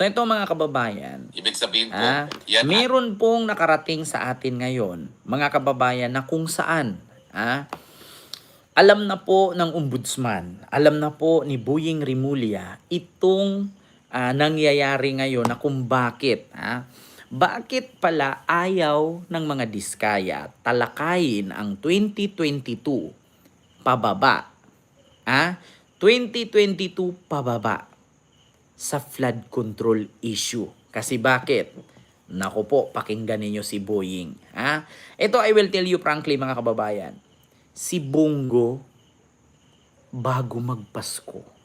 So ito mga kababayan, Ibig sabihin po, Ah, yan meron pong nakarating sa atin ngayon, mga kababayan, na kung saan, ah, alam na po ng ombudsman, alam na po ni Buying Rimulya itong ah, nangyayari ngayon na kung bakit, ah, bakit pala ayaw ng mga diskaya talakayin ang 2022 pababa, ah, 2022 pababa sa flood control issue. Kasi bakit? Naku po, pakinggan ninyo si Boying. Ha? Ito I will tell you frankly mga kababayan. Si Bongo, bago magpasko.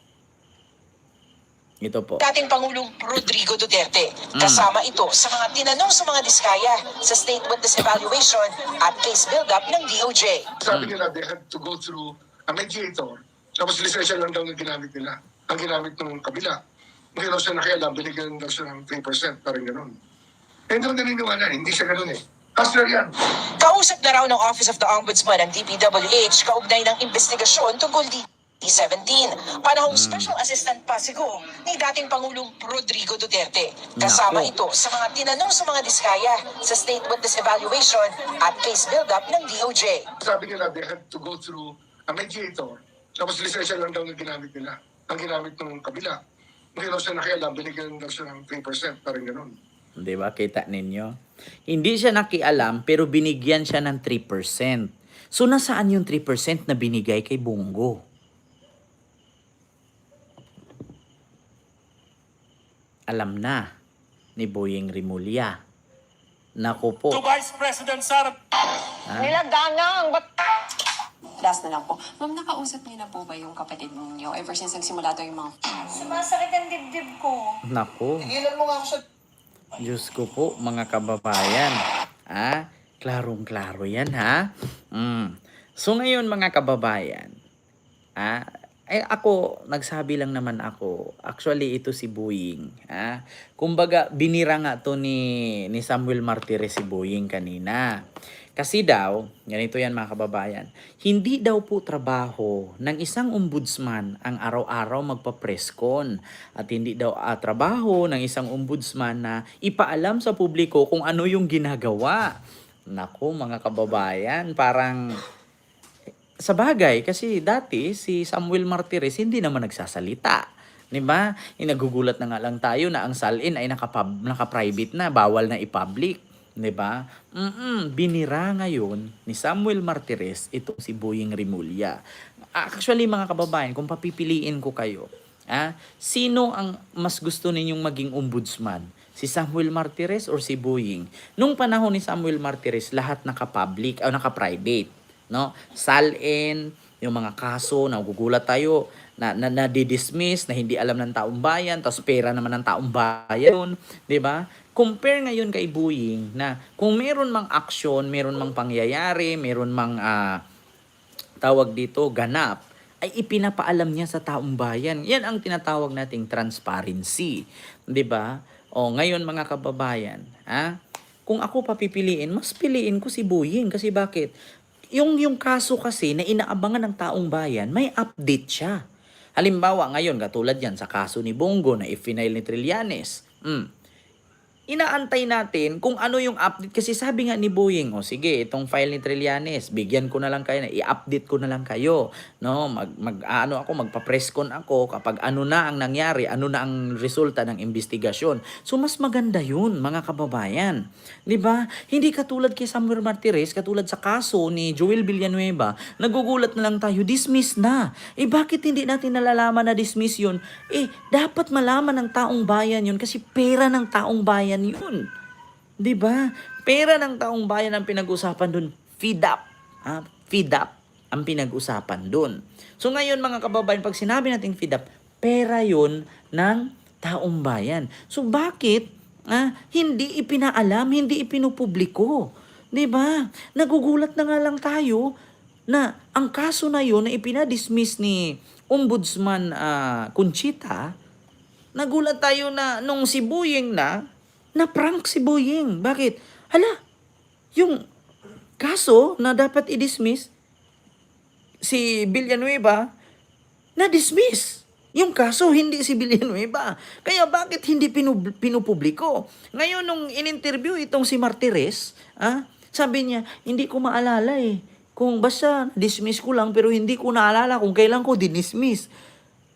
Ito po. dating Pangulong Rodrigo Duterte. Mm. Kasama ito sa mga tinanong sa mga diskaya sa state witness evaluation at case build-up ng DOJ. Sabi nila, they had to go through a mediator. Tapos lisensya lang daw ang ginamit nila. Ang ginamit ng kabila. Hindi daw siya nakialam, binigyan daw siya ng 3%, parang ganun. Eh, hindi ko naniniwala, hindi siya ganun eh. Hustler yan. Kausap na raw ng Office of the Ombudsman ang DPWH kaugnay ng investigasyon tungkol di 17 panahong Special Assistant Pasigo ni dating Pangulong Rodrigo Duterte. Kasama Nako. ito sa mga tinanong sa mga diskaya sa state witness evaluation at case build-up ng DOJ. Sabi nila, they had to go through a mediator. Tapos lisensya lang daw ang ginamit nila. Ang ginamit ng kabila. Hindi daw siya nakialam, binigyan daw siya ng 3%, parang ganun. Di ba? Kita ninyo? Hindi siya nakialam pero binigyan siya ng 3%. So nasaan yung 3% na binigay kay Bongo? Alam na ni Boyeng Rimulya. Naku po. to Vice President Sara Nilagangang, ba't... Last na lang po. Ma'am, nakausap niyo na po ba yung kapatid niyo ever since nagsimula to yung mga... Sumasakit ang dibdib ko. Naku. Tigilan mo nga ako sa Diyos ko po, mga kababayan. Ha? Klarong-klaro yan, ha? Mm. So ngayon, mga kababayan, ha? Eh, ako, nagsabi lang naman ako, actually, ito si Boying. Ha? Kumbaga, binira nga to ni, ni Samuel Martires si Boying kanina. Kasi daw, ganito yan mga kababayan, hindi daw po trabaho ng isang ombudsman ang araw-araw magpa-presscon at hindi daw ah, trabaho ng isang ombudsman na ipaalam sa publiko kung ano yung ginagawa. Nako mga kababayan, parang sa bagay kasi dati si Samuel Martires hindi naman nagsasalita. 'Di ba? Inagugulat na nga lang tayo na ang salin ay nakapub, naka-private na, bawal na i-public. 'Di ba? Mm binira ngayon ni Samuel Martires ito si Boying Rimulya. Actually mga kababayan, kung papipiliin ko kayo, ah, sino ang mas gusto ninyong maging ombudsman? Si Samuel Martires or si Boying? Nung panahon ni Samuel Martires, lahat naka-public o naka-private no? Salin, yung mga kaso na gugulat tayo na, na, na dismiss na hindi alam ng taong bayan, tapos pera naman ng taong bayan, 'di ba? Compare ngayon kay Boeing na kung meron mang aksyon, meron mang pangyayari, meron mang ah, tawag dito ganap, ay ipinapaalam niya sa taong bayan. Yan ang tinatawag nating transparency, 'di ba? O ngayon mga kababayan, ha? Kung ako papipiliin, mas piliin ko si Boeing kasi bakit? Yung yung kaso kasi na inaabangan ng taong bayan, may update siya. Halimbawa ngayon, katulad yan sa kaso ni Bongo na i-final ni Trillanes. Mm. Inaantay natin kung ano yung update. Kasi sabi nga ni Boying, o sige, itong file ni Trillanes, bigyan ko na lang kayo, i-update ko na lang kayo. No? Mag, mag, ano ako, magpa-presscon ako kapag ano na ang nangyari, ano na ang resulta ng investigasyon. So, mas maganda yun, mga kababayan. 'Di ba? Hindi katulad kay Samuel Martires, katulad sa kaso ni Joel Villanueva, nagugulat na lang tayo, dismiss na. Eh, bakit hindi natin nalalaman na dismiss yun? Eh, dapat malaman ng taong bayan yun kasi pera ng taong bayan yun. 'Di ba? Pera ng taong bayan ang pinag-usapan doon. Feed up. Ah, feed up ang pinag-usapan doon. So ngayon mga kababayan, pag sinabi nating feed up, pera yun ng taong bayan. So bakit ah, hindi ipinaalam, hindi ipinupubliko? ba? Nagugulat na nga lang tayo na ang kaso na yun na ipinadismiss ni Ombudsman ah, Conchita, nagulat tayo na nung si Boyeng na, na prank si Boyeng. Bakit? Hala, yung kaso na dapat i-dismiss, si Villanueva, na-dismiss. Yung kaso, hindi sibilyan iba. Kaya bakit hindi pinub- pinupubliko? Ngayon, nung in-interview itong si Martires, ah, sabi niya, hindi ko maalala eh. Kung basta dismiss ko lang, pero hindi ko naalala kung kailan ko dinismiss.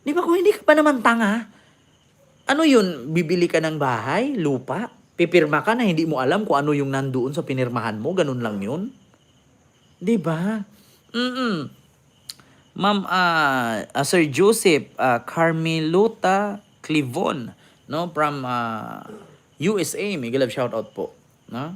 Di ba kung hindi ka pa naman tanga? Ano yun? Bibili ka ng bahay, lupa? Pipirma ka na hindi mo alam kung ano yung nandoon sa pinirmahan mo? Ganun lang yun? Ba? Mm-mm. Ma'am ah, ah, Sir Joseph uh, Carmelota Clivon no from ah, USA may love shout out po no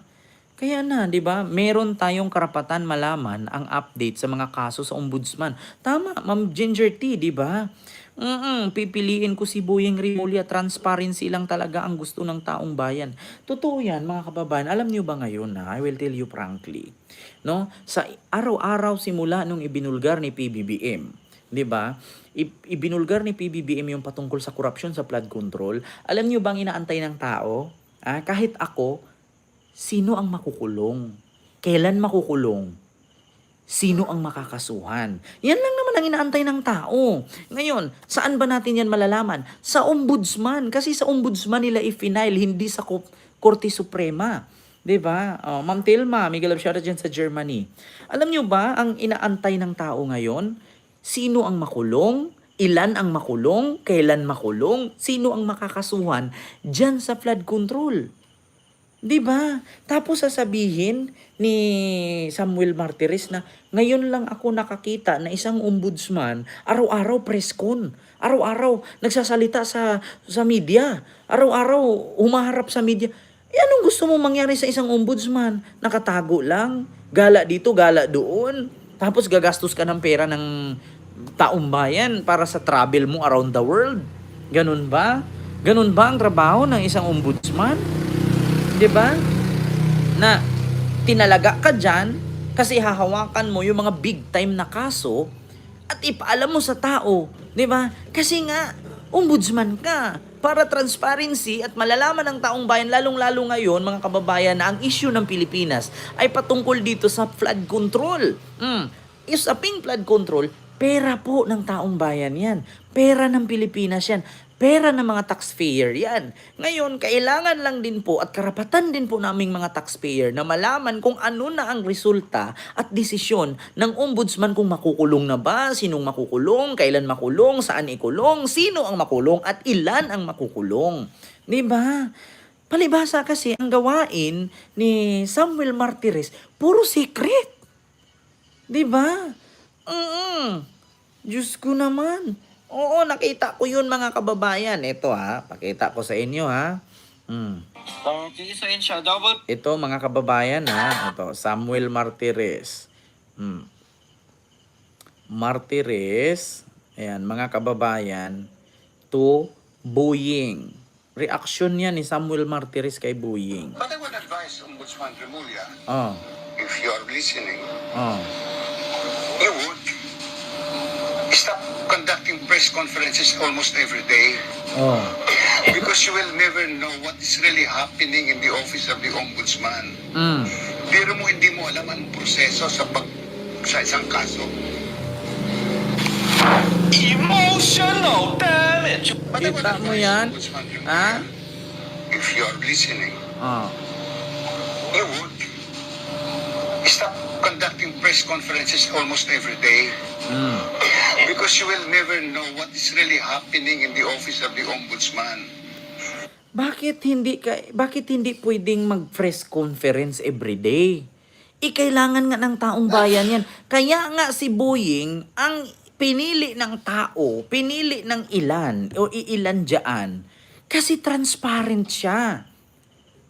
kaya na, 'di ba? Meron tayong karapatan malaman ang update sa mga kaso sa ombudsman. Tama, Ma'am Ginger T, 'di ba? Mm, pipiliin ko si Boyeng Rimulya. Transparency lang talaga ang gusto ng taong bayan. Totoo 'yan, mga kababayan. Alam niyo ba ngayon na I will tell you frankly, no? Sa araw-araw simula nung ibinulgar ni PBBM, 'di ba? Ibinulgar ni PBBM yung patungkol sa korupsyon sa flood control. Alam niyo bang inaantay ng tao? Ah, kahit ako, sino ang makukulong? Kailan makukulong? Sino ang makakasuhan? Yan lang naman ang inaantay ng tao. Ngayon, saan ba natin yan malalaman? Sa ombudsman. Kasi sa ombudsman nila i-final, hindi sa Ko- Korte Suprema. ba? Oh, Ma'am Tilma, Miguel of Shara dyan sa Germany. Alam niyo ba ang inaantay ng tao ngayon? Sino ang makulong? Ilan ang makulong? Kailan makulong? Sino ang makakasuhan dyan sa flood control? 'Di ba? Tapos sasabihin ni Samuel Martires na ngayon lang ako nakakita na isang ombudsman araw-araw press con. Araw-araw nagsasalita sa sa media. Araw-araw humaharap sa media. Eh, anong gusto mo mangyari sa isang ombudsman? Nakatago lang, gala dito, gala doon. Tapos gagastos ka ng pera ng taong bayan para sa travel mo around the world. Ganun ba? Ganun ba ang trabaho ng isang ombudsman? 'Di ba? Na tinalaga ka diyan kasi hahawakan mo yung mga big time na kaso at ipaalam mo sa tao, 'di ba? Kasi nga ombudsman ka para transparency at malalaman ng taong bayan lalong-lalo ngayon mga kababayan na ang issue ng Pilipinas ay patungkol dito sa flood control. Mm. Usaping flood control, pera po ng taong bayan yan. Pera ng Pilipinas yan. Pera ng mga taxpayer yan. Ngayon, kailangan lang din po at karapatan din po naming mga taxpayer na malaman kung ano na ang resulta at desisyon ng ombudsman kung makukulong na ba, sinong makukulong, kailan makulong, saan ikulong, sino ang makulong at ilan ang makukulong. 'Di ba? Palibhasa kasi ang gawain ni Samuel Martires, puro secret. 'Di ba? Mm. Diyos ko naman. Oo, nakita ko yun mga kababayan. Ito ha, pakita ko sa inyo ha. Mm. Ito mga kababayan ha. Ito, Samuel Martires. Mm. Martires. Ayan, mga kababayan. To Boying. Reaction niya ni Samuel Martires kay Boying. But I would advise Ombudsman Remulla, Oh, if you are listening, oh. you would conducting press conferences almost every day Oh. because you will never know what is really happening in the office of the Ombudsman. Mm. Pero mo hindi mo alam ang proseso sa pag sa isang kaso. Emotional damage. Kita mo yan? Ha? if you are listening, Oh. you would stop conducting press conferences almost every day Mm. Because you will never know what is really happening in the office of the ombudsman. Bakit hindi ka bakit hindi pwedeng mag-press conference every day? Ikailangan nga ng taong bayan yan. Kaya nga si Boying ang pinili ng tao, pinili ng ilan o iilan diyan kasi transparent siya.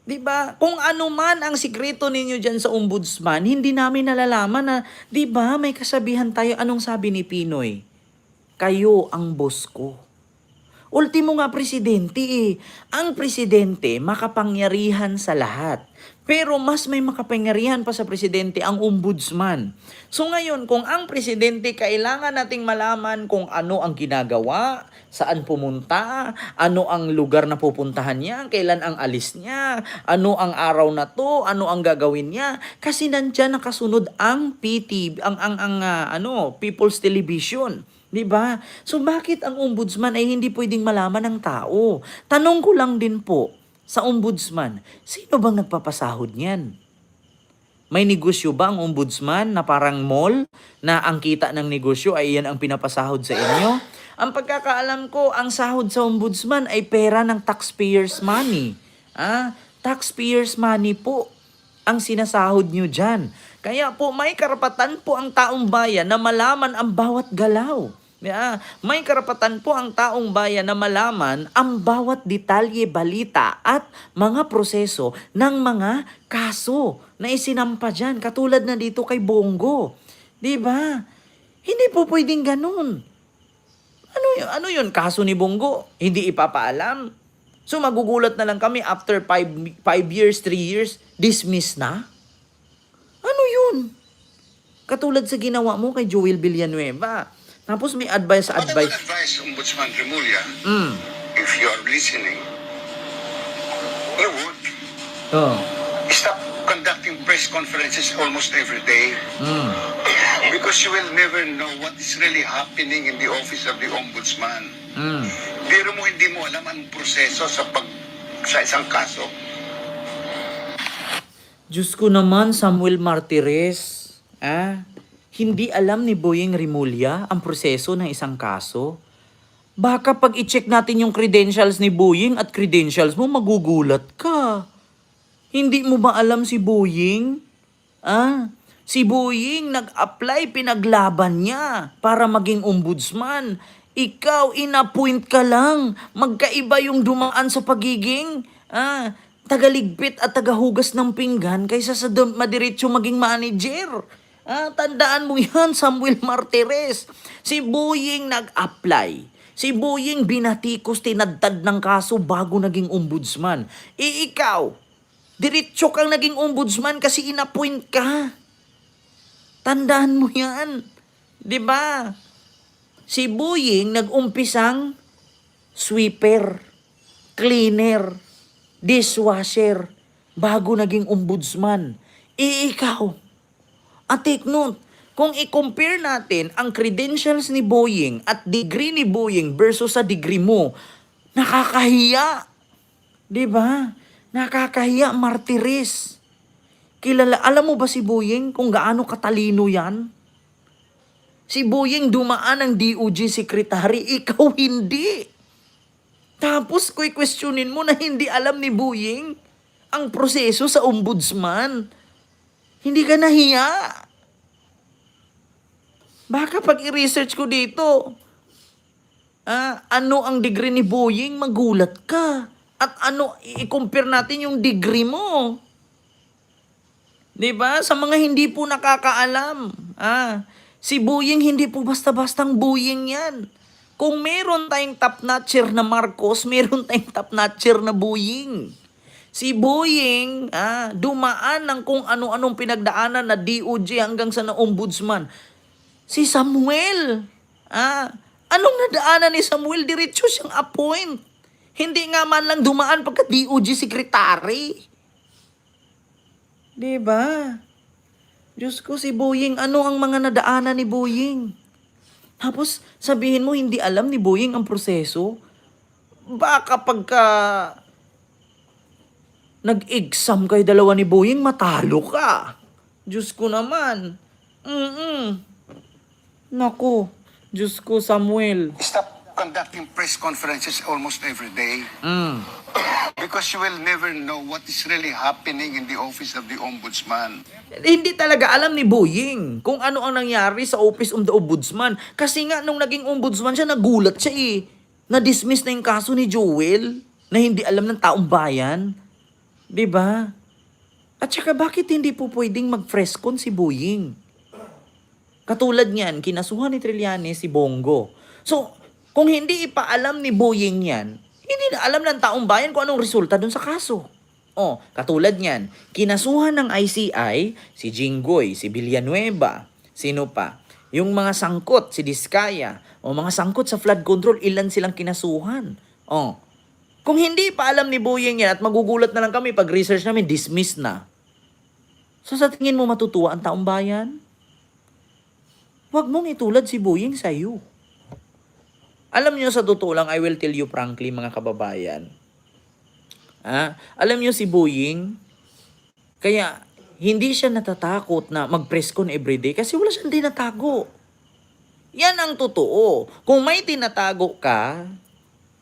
'Di ba? Kung ano man ang sikreto ninyo diyan sa ombudsman, hindi namin nalalaman na 'di ba may kasabihan tayo anong sabi ni Pinoy? Kayo ang boss ko. Ultimo nga presidente eh. Ang presidente makapangyarihan sa lahat. Pero mas may makapangyarihan pa sa presidente ang ombudsman. So ngayon, kung ang presidente kailangan nating malaman kung ano ang ginagawa, saan pumunta, ano ang lugar na pupuntahan niya, kailan ang alis niya, ano ang araw na to, ano ang gagawin niya. Kasi nandyan nakasunod ang PT, ang ang ang ah, ano, People's Television. Di ba? So bakit ang ombudsman ay hindi pwedeng malaman ng tao? Tanong ko lang din po sa ombudsman, sino bang nagpapasahod niyan? May negosyo ba ang ombudsman na parang mall na ang kita ng negosyo ay yan ang pinapasahod sa inyo? Ang pagkakaalam ko, ang sahod sa ombudsman ay pera ng taxpayers money. Ah, taxpayers money po ang sinasahod nyo dyan. Kaya po may karapatan po ang taong bayan na malaman ang bawat galaw. Yeah. May karapatan po ang taong bayan na malaman ang bawat detalye, balita at mga proseso ng mga kaso na isinampa dyan. Katulad na dito kay Bongo. Ba? Hindi po pwedeng ganun. Ano yun? Ano yun? Kaso ni Bongo? Hindi ipapaalam? So magugulat na lang kami after 5 years, 3 years, dismiss na? Ano yun? Katulad sa ginawa mo kay Joel Villanueva. Tapos may advice What I would advice. Ombudsman Remulla, Mm. if you are listening, you would Oh. stop conducting press conferences almost every day Mm. because you will never know what is really happening in the office of the Ombudsman. Mm. Pero mo hindi mo alam ang proseso sa pag sa isang kaso. Diyos ko naman, Samuel Martires. Ah, hindi alam ni Boyeng Rimulya ang proseso ng isang kaso. Baka pag i-check natin yung credentials ni Boyeng at credentials mo, magugulat ka. Hindi mo ba alam si Boyeng? Ah, si Boyeng nag-apply, pinaglaban niya para maging ombudsman. Ikaw, inappoint ka lang. Magkaiba yung dumaan sa pagiging ah, tagaligpit at tagahugas ng pinggan kaysa sa madiretso maging manager. Ah, tandaan mo yan, Samuel Martires. Si Boyeng nag-apply. Si Boyeng binatikos tinadtad ng kaso bago naging ombudsman. E ikaw, diretso kang naging ombudsman kasi inappoint ka. Tandaan mo yan. ba? Si Boying nag-umpisang sweeper, cleaner, dishwasher, bago naging ombudsman. E ikaw, at take note, kung i-compare natin ang credentials ni Boying at degree ni Boying versus sa degree mo, nakakahiya. 'Di ba? Nakakahiya, martiris. Kilala, alam mo ba si Boying kung gaano katalino yan? Si Boying dumaan ng DOJ secretary, ikaw hindi. Tapos ko'y questionin mo na hindi alam ni Boying ang proseso sa ombudsman. Hindi ka nahiya. Baka pag i-research ko dito, ah, ano ang degree ni Boying, magulat ka. At ano, i-compare natin yung degree mo. 'Di ba? Sa mga hindi po nakakaalam, ah, si Boying hindi po basta-bastang Boying 'yan. Kung meron tayong top notcher na Marcos, meron tayong top notcher na Boying. Si Boying, ah, dumaan ng kung ano-anong pinagdaanan na DOJ hanggang sa na ombudsman. Si Samuel, ah, anong nadaanan ni Samuel? Diretso siyang appoint. Hindi nga man lang dumaan pagka DOJ secretary. Ba? Diyos ko, si Boying, ano ang mga nadaanan ni Boying? Tapos, sabihin mo, hindi alam ni Boying ang proseso? Baka pagka nag-exam kayo dalawa ni Boying, matalo ka. Diyos ko naman. Mm-mm. Naku, Diyos ko, Samuel. Stop conducting press conferences almost every day Mm. because you will never know what is really happening in the office of the Ombudsman. Hindi talaga alam ni Boying kung ano ang nangyari sa Office of the Ombudsman. Kasi nga, nung naging ombudsman siya, nagulat siya eh. Na-dismiss na yung kaso ni Joel na hindi alam ng taong bayan. 'Di ba? At saka bakit hindi po pwedeng mag-frescon si Boying? Katulad niyan, kinasuhan ni Trillanes si Bongo. So, kung hindi ipaalam ni Boying yan, hindi na alam ng taong bayan kung anong resulta dun sa kaso. Oh, katulad niyan, kinasuhan ng ICI si Jinggoy, si Villanueva, sino pa? Yung mga sangkot, si Diskaya, o mga sangkot sa flood control, ilan silang kinasuhan. Oh, kung hindi pa alam ni Boying yan at magugulat na lang kami pag research namin, dismiss na. So sa tingin mo matutuwa ang taong bayan? Huwag mong itulad si Boying sa'yo. Alam nyo sa totoo lang, I will tell you frankly mga kababayan. Ah, alam nyo si Boying, kaya hindi siya natatakot na mag-press con everyday kasi wala siyang tinatago. Yan ang totoo. Kung may tinatago ka,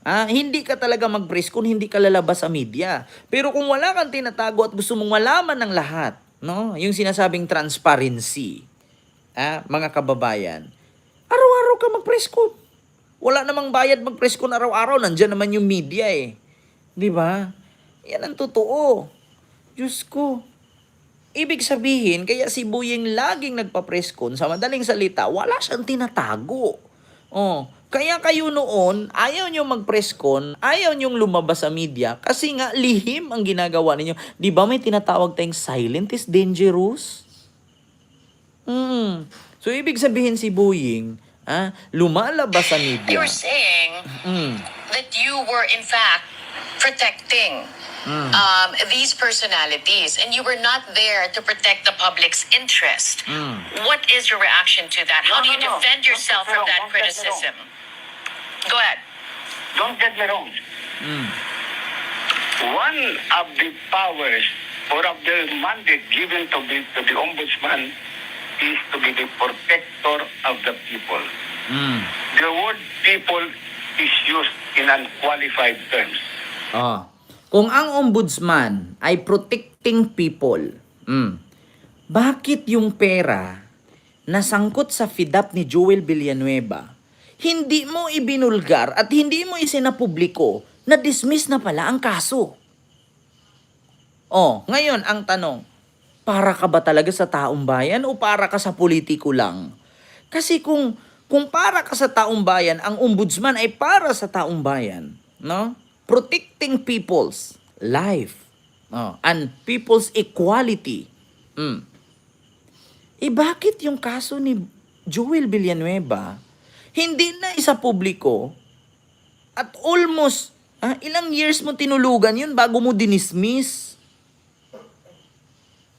ah, hindi ka talaga mag-press con, hindi ka lalabas sa media. Pero kung wala kang tinatago at gusto mong malaman ng lahat, no? Yung sinasabing transparency, ah, mga kababayan, araw-araw ka mag-press con. Wala namang bayad mag-press con araw-araw, nandiyan naman yung media eh. 'Di ba? Yan ang totoo. Diyos ko. Ibig sabihin, kaya si Buying laging nagpa-press sa madaling salita, wala siyang tinatago. Oh, kaya kayo noon, ayaw nyo mag-press con, ayaw nyong lumabas sa media, kasi nga lihim ang ginagawa ninyo. Di ba may tinatawag tayong silent is dangerous? Hmm. So, ibig sabihin si Buying, ah, lumalabas sa media. You're saying Mm. that you were in fact protecting Mm. um, these personalities and you were not there to protect the public's interest. Mm. What is your reaction to that? How No, do you no, no. defend yourself Don't from that criticism? Go ahead. Don't get me wrong. Mm. One of the powers or of the mandate given to the, to the ombudsman is to be the protector of the people. Mm. The word people is used in unqualified terms. Oh. Kung ang ombudsman ay protecting people, mm, bakit yung pera na sangkot sa FIDAP ni Joel Villanueva, hindi mo ibinulgar at hindi mo isinapubliko na dismiss na pala ang kaso? Oh, ngayon ang tanong, para ka ba talaga sa taong bayan o para ka sa politiko lang? Kasi kung kung para ka sa taong bayan, ang ombudsman ay para sa taong bayan, no? Protecting people's life oh, and people's equality. Mm. Eh bakit yung kaso ni Joel Villanueva hindi na isa publiko at almost ah, ilang years mo tinulugan yun bago mo dinismiss?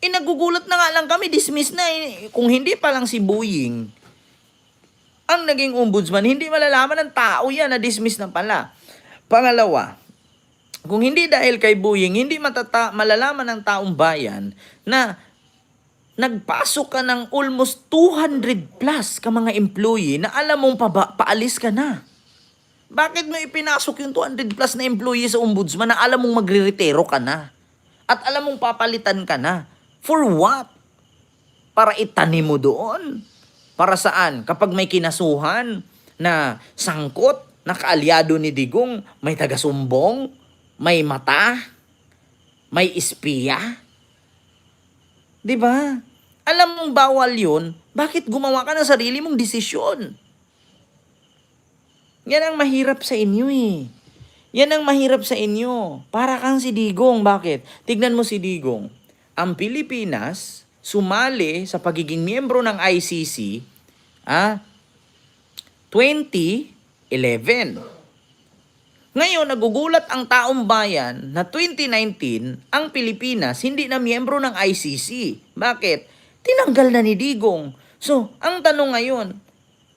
Eh, nagugulat na nga lang kami, dismiss na eh. Kung hindi pa lang si Boying, ang naging ombudsman, hindi malalaman ng tao yan na dismiss na pala. Pangalawa, kung hindi dahil kay Boying, hindi matata malalaman ng taong bayan na nagpasok ka ng almost 200 plus ka mga employee na alam mong pa paalis ka na. Bakit mo ipinasok yung 200 plus na employee sa ombudsman na alam mong magre-retiro ka na? At alam mong papalitan ka na? For what? Para itanim mo doon? Para saan? Kapag may kinasuhan na sangkot, na kaalyado ni Digong, may taga-sumbong, may mata, may espiya. 'Di ba? Alam mong bawal 'yun, bakit gumawa ka ng sarili mong desisyon? Yan ang mahirap sa inyo eh. Yan ang mahirap sa inyo. Para kang si Digong. Bakit? Tignan mo si Digong. Ang Pilipinas sumali sa pagiging miyembro ng ICC ah 2011. Ngayon, nagugulat ang taong bayan na 2019, ang Pilipinas hindi na miyembro ng ICC. Bakit? Tinanggal na ni Digong. So, ang tanong ngayon,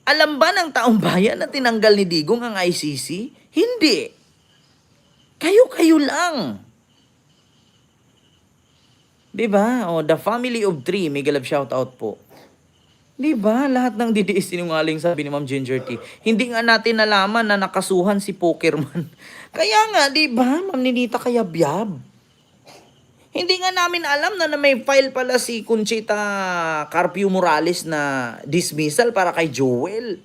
alam ba ng taong bayan na tinanggal ni Digong ang ICC? Hindi. Kayo-kayo lang. 'Di ba? Oh, the family of three, mega love shoutout po. 'Di ba? Lahat ng didiis sinungaling sabi ni Ma'am Ginger T. Hindi nga natin nalaman na nakasuhan si Pokerman. Kaya nga, 'di ba? Ma'am Ninita Kayabyab. Hindi nga namin alam na, na may file pala si Conchita Carpio Morales na dismissal para kay Joel.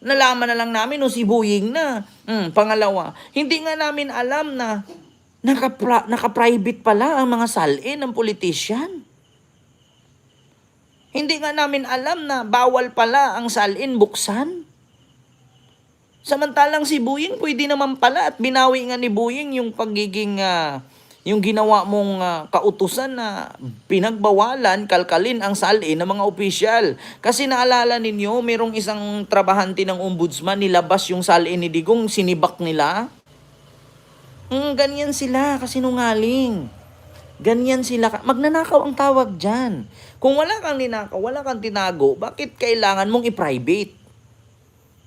Nalaman na lang namin no si Boying na. Hmm, pangalawa, hindi nga namin alam na naka naka-private pala ang mga salin ng politician. Hindi nga namin alam na bawal pala ang salin buksan. Samantalang si Buying pwede naman pala at binawi nga ni Buying yung pagiging ah, yung ginawa mong ah, kautusan na pinagbawalan, kalkalin ang salin ng mga opisyal. Kasi naalala ninyo, merong isang trabahante ng ombudsman, nilabas yung salin ni Digong, sinibak nila. Mm, ganyan sila, kasi nungaling. Ganyan sila. ka- Magnanakaw ang tawag dyan. Kung wala kang ninakaw, wala kang tinago, bakit kailangan mong i-private?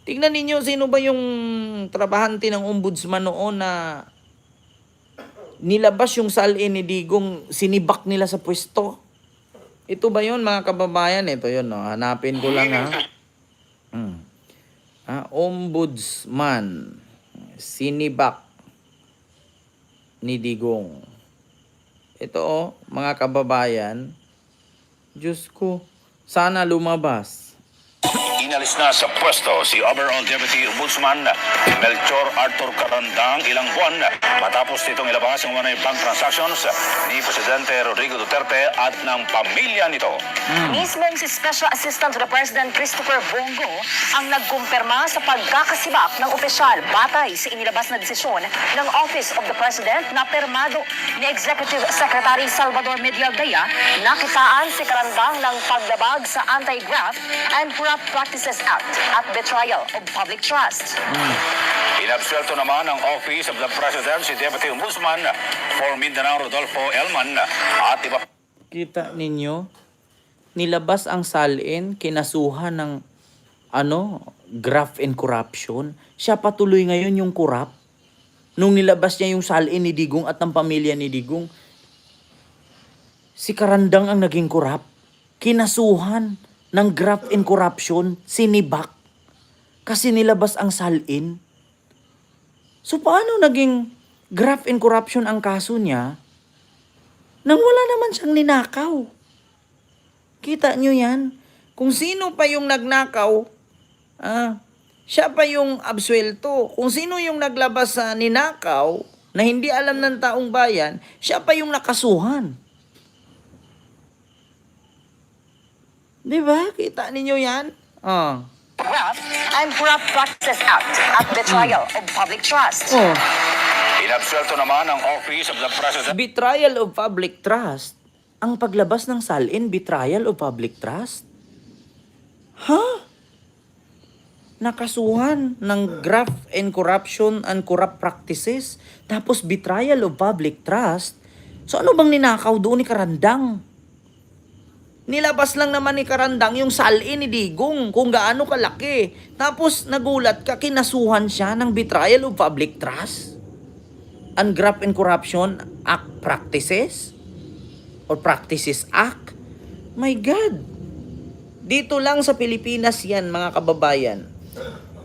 Tingnan ninyo sino ba yung trabahante ng ombudsman noon na nilabas yung salin ni Digong, sinibak nila sa pwesto. Ito ba yun mga kababayan? Ito yun, no? hanapin ko lang ha. Hmm. Ah, ombudsman, sinibak ni Digong. Ito oh, mga kababayan, Diyos ko, sana lumabas. Inalis na sa pwesto si overall Deputy Ombudsman Melchor Arthur Carandang ilang buwan matapos nitong ilabas ang mga bank transactions ni Presidente Rodrigo Duterte at ng pamilya nito. Mismong si Special Assistant to the President Christopher Bongo ang nagkumpirma sa pagkakasibak ng opisyal batay sa inilabas na desisyon ng Office of the President na permado ni Executive Secretary Salvador Medialdea na kitaan si Karandang ng paglabag sa Anti-Graft and Corrupt Practices Act at betrayal of public trust. Inabsuelto naman ng Office of the President si Deputy Ombudsman for Mindanao Rodolfo Elman at iba Kita ninyo, nilabas ang salin, kinasuhan ng ano, graft and corruption. Siya patuloy ngayon yung corrupt. Nung nilabas niya yung salin ni Digong at ng pamilya ni Digong, si Karandang ang naging corrupt. Kinasuhan ng graft and corruption, sinibak. Kasi nilabas ang salin. So paano naging graft and corruption ang kaso niya nang wala naman siyang ninakaw. Kita nyo yan? Kung sino pa yung nagnakaw, ah, siya pa yung absuelto. Kung sino yung naglabas sa ninakaw, na hindi alam ng taong bayan, siya pa yung nakasuhan. Di ba? Kita ninyo yan? Ah. Graft and Corrupt Practices Act at betrayal of public trust. Oh. Inabsuelto naman ng Office of the President Betrayal of public trust. Ang paglabas ng salin, betrayal of public trust? Ha? Nakasuhan ng graft and corruption and corrupt practices. Tapos betrayal of public trust. So ano bang ninakaw doon ni Karandang? Nilabas lang naman ni Karandang yung salin ni Digong kung gaano kalaki. Tapos nagulat ka, kinasuhan siya ng betrayal of public trust and Graft and Corruption Act practices or Practices Act. My God! Dito lang sa Pilipinas yan, mga kababayan.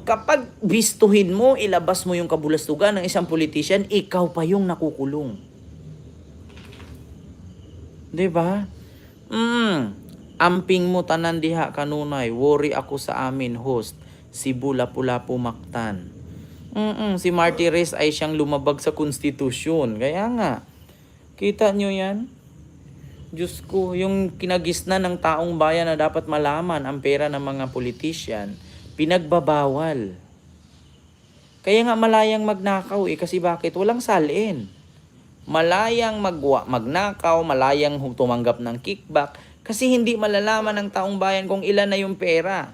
Kapag bistuhin mo, ilabas mo yung kabulastugan ng isang politician, ikaw pa yung nakukulong. 'Di ba? Mm. Amping mo tanan diha kanunay, worry ako sa amin host, si Bula-Pula Pumaktan. Mm si Marty Reyes ay siyang lumabag sa konstitusyon. Kaya nga, kita nyo yan? Diyos ko, yung kinagisna ng taong bayan na dapat malaman ang pera ng mga politician, pinagbabawal. Kaya nga malayang magnakaw eh, kasi bakit? Walang salin. Malayang magwa, magnakaw, malayang tumanggap ng kickback, kasi hindi malalaman ng taong bayan kung ilan na yung pera.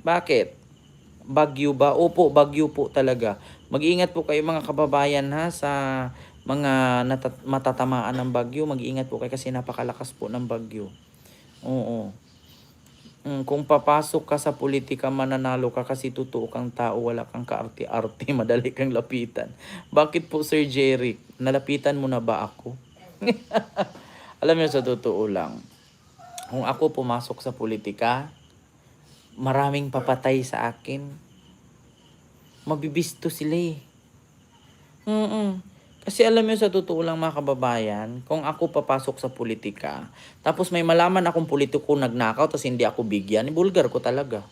Bakit? Bagyo ba? Opo, bagyo po talaga. Mag-iingat po kayo mga kababayan ha sa mga matatamaan ng bagyo. Mag-iingat po kayo kasi napakalakas po ng bagyo. Oo. Mm, kung papasok ka sa politika, mananalo ka kasi totoo kang tao, wala kang kaarte-arte, madali kang lapitan. Bakit po Sir Jerry, nalapitan mo na ba ako? Alam niyo sa totoo lang, kung ako pumasok sa politika, maraming papatay sa akin. Mabibisto sila eh. Mm Kasi alam niyo sa totoo lang mga kababayan, kung ako papasok sa politika, tapos may malaman akong politiko nagnakaw, tapos hindi ako bigyan, bulgar ko talaga.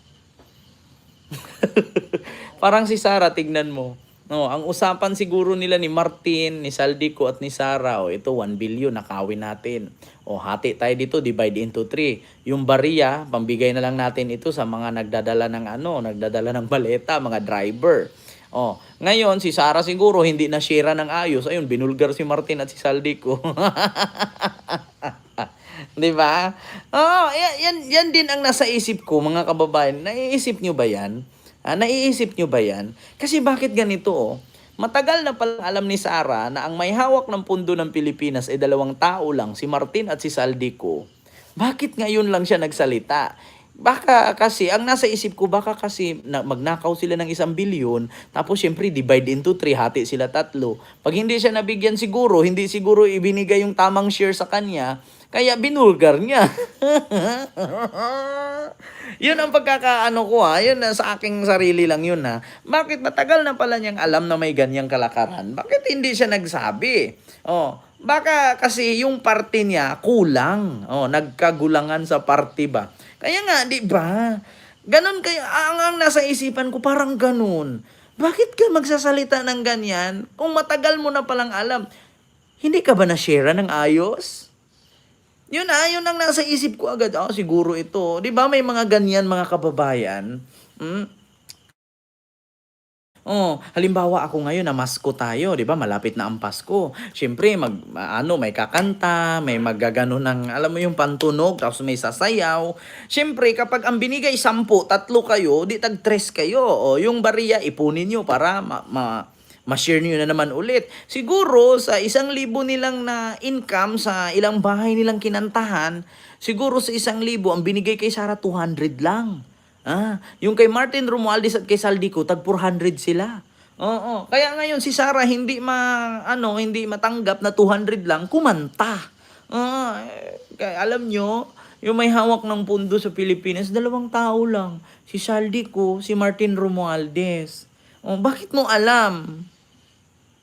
Parang si Sara, tignan mo. No, ang usapan siguro nila ni Martin, ni Saldico at ni Sara, o ito 1 billion nakawin natin. O hati tayo dito, divide into 3. Yung bariya, pambigay na lang natin ito sa mga nagdadala ng ano, nagdadala ng baleta, mga driver. O, ngayon si Sara siguro hindi na share ng ayos. Ayun, binulgar si Martin at si Saldico. 'Di ba? Oh, yan, yan, din ang nasa isip ko, mga kababayan. Naiisip nyo ba yan? Ah, naiisip nyo ba yan? Kasi bakit ganito oh? Matagal na pala alam ni Sara na ang may hawak ng pundo ng Pilipinas ay dalawang tao lang, si Martin at si Saldico. Bakit ngayon lang siya nagsalita? Baka kasi, ang nasa isip ko, baka kasi na, magnakaw sila ng isang bilyon, tapos syempre divide into three, hati sila tatlo. Pag hindi siya nabigyan siguro, hindi siguro ibinigay yung tamang share sa kanya, kaya binulgar niya. yun ang pagkakaano ko ha, yun na sa aking sarili lang yun ha. Bakit matagal na pala niyang alam na may ganyang kalakaran? Bakit hindi siya nagsabi? Oh, baka kasi yung parte niya kulang. Oh, nagkagulangan sa parte ba? Kaya nga, di ba? Ganon kaya, ang, ang nasa isipan ko parang ganon. Bakit ka magsasalita ng ganyan kung matagal mo na palang alam? Hindi ka ba na-share ng ayos? Yun na, yun ang nasa isip ko agad. Ah, siguro ito. Di ba may mga ganyan mga kababayan? Hmm? Oh, halimbawa ako ngayon na Masko tayo, 'di ba? Malapit na ang Pasko. Syempre, mag ano, may kakanta, may maggagano ng alam mo yung pantunog, tapos may sasayaw. Syempre, kapag ang binigay sampu, tatlo kayo, di tag tres kayo. O yung bariya ipunin nyo para ma, ma ma-share nyo na naman ulit. Siguro sa isang libo nilang na income sa ilang bahay nilang kinantahan, siguro sa isang libo, ang binigay kay Sarah 200 lang. Ah, yung kay Martin Romualdez at kay Saldico, tag 400 sila. Oo, kaya ngayon si Sarah hindi ma ano, hindi matanggap na 200 lang kumanta. Ah, eh, kaya alam nyo, yung may hawak ng pundo sa Pilipinas, dalawang tao lang. Si Saldico, si Martin Romualdez. Oh, bakit mo alam?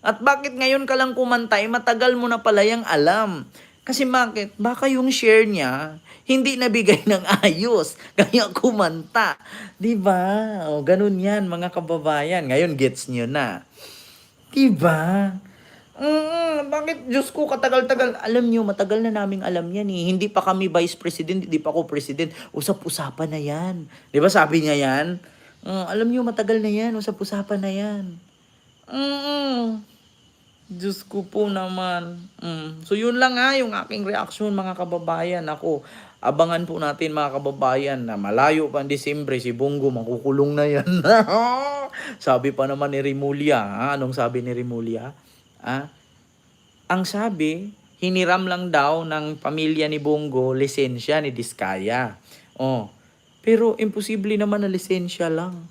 At bakit ngayon ka lang kumanta, eh, matagal mo na pala yung alam. Kasi bakit? Baka yung share niya, hindi nabigay ng ayos. Kaya kumanta. Di ba? O, ganun yan, mga kababayan. Ngayon, gets nyo na. Di ba? Mm, bakit, Diyos ko, katagal-tagal. Alam nyo, matagal na naming alam yan eh. Hindi pa kami vice president, hindi pa ako president. Usap-usapan na yan. Di ba sabi niya yan? Mm, alam nyo, matagal na yan. Usap-usapan na yan. Mm, Diyos ko po naman. Mm. So yun lang ha, yung aking reaksyon mga kababayan. Ako, abangan po natin mga kababayan na malayo pa ang Disyembre, si Bongo makukulong na yan. sabi pa naman ni Rimulya. Ha? Anong sabi ni Rimulya? Ha? Ang sabi, hiniram lang daw ng pamilya ni Bongo lisensya ni Diskaya. Oh. Pero imposible naman na lisensya lang.